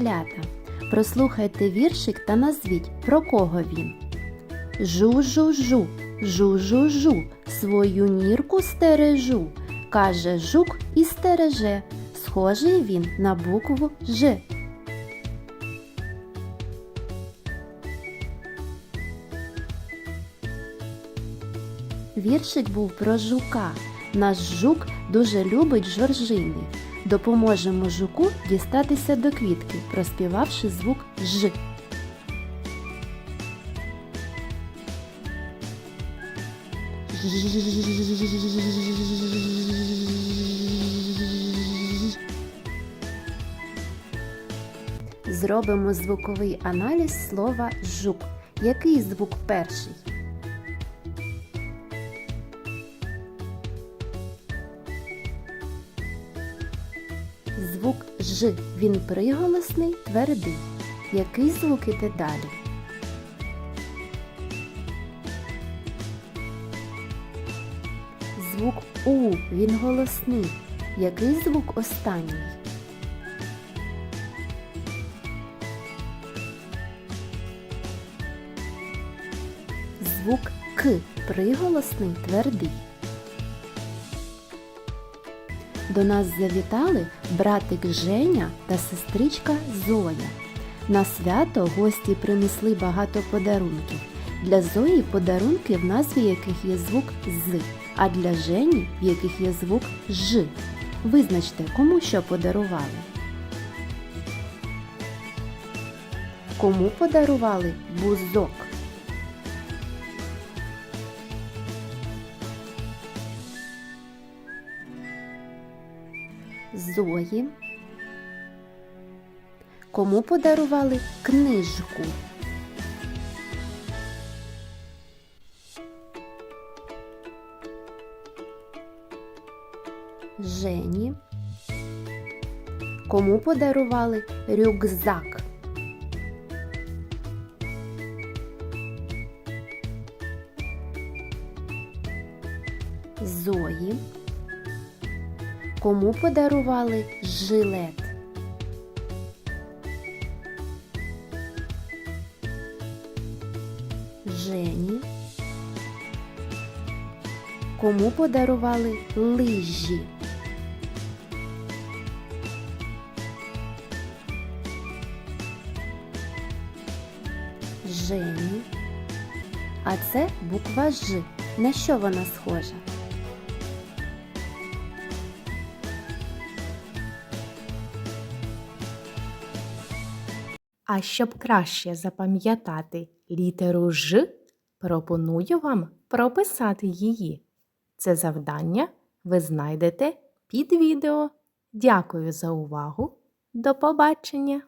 малята. Прослухайте віршик та назвіть, про кого він. Жу-жу-жу, жу-жу-жу, свою нірку стережу, каже жук і стереже. Схожий він на букву Ж. Віршик був про жука. Наш жук дуже любить жоржини. Допоможемо жуку дістатися до квітки, проспівавши звук Ж. Зробимо звуковий аналіз слова жук. Який звук перший? Звук Ж. Він приголосний, твердий. Який звук іде далі? Звук У. Він голосний. Який звук останній? Звук К. Приголосний, твердий. До нас завітали братик Женя та сестричка Зоя. На свято гості принесли багато подарунків. Для Зої подарунки, в назві яких є звук З, а для Жені, в яких є звук Ж. Визначте, кому що подарували. Кому подарували бузок? Зої. Кому подарували книжку? Жені. Кому подарували рюкзак? Зої. Кому подарували жилет? Жені. Кому подарували лижі? Жені. А це буква Ж. На що вона схожа? А щоб краще запам'ятати літеру Ж, пропоную вам прописати її. Це завдання ви знайдете під відео. Дякую за увагу. До побачення!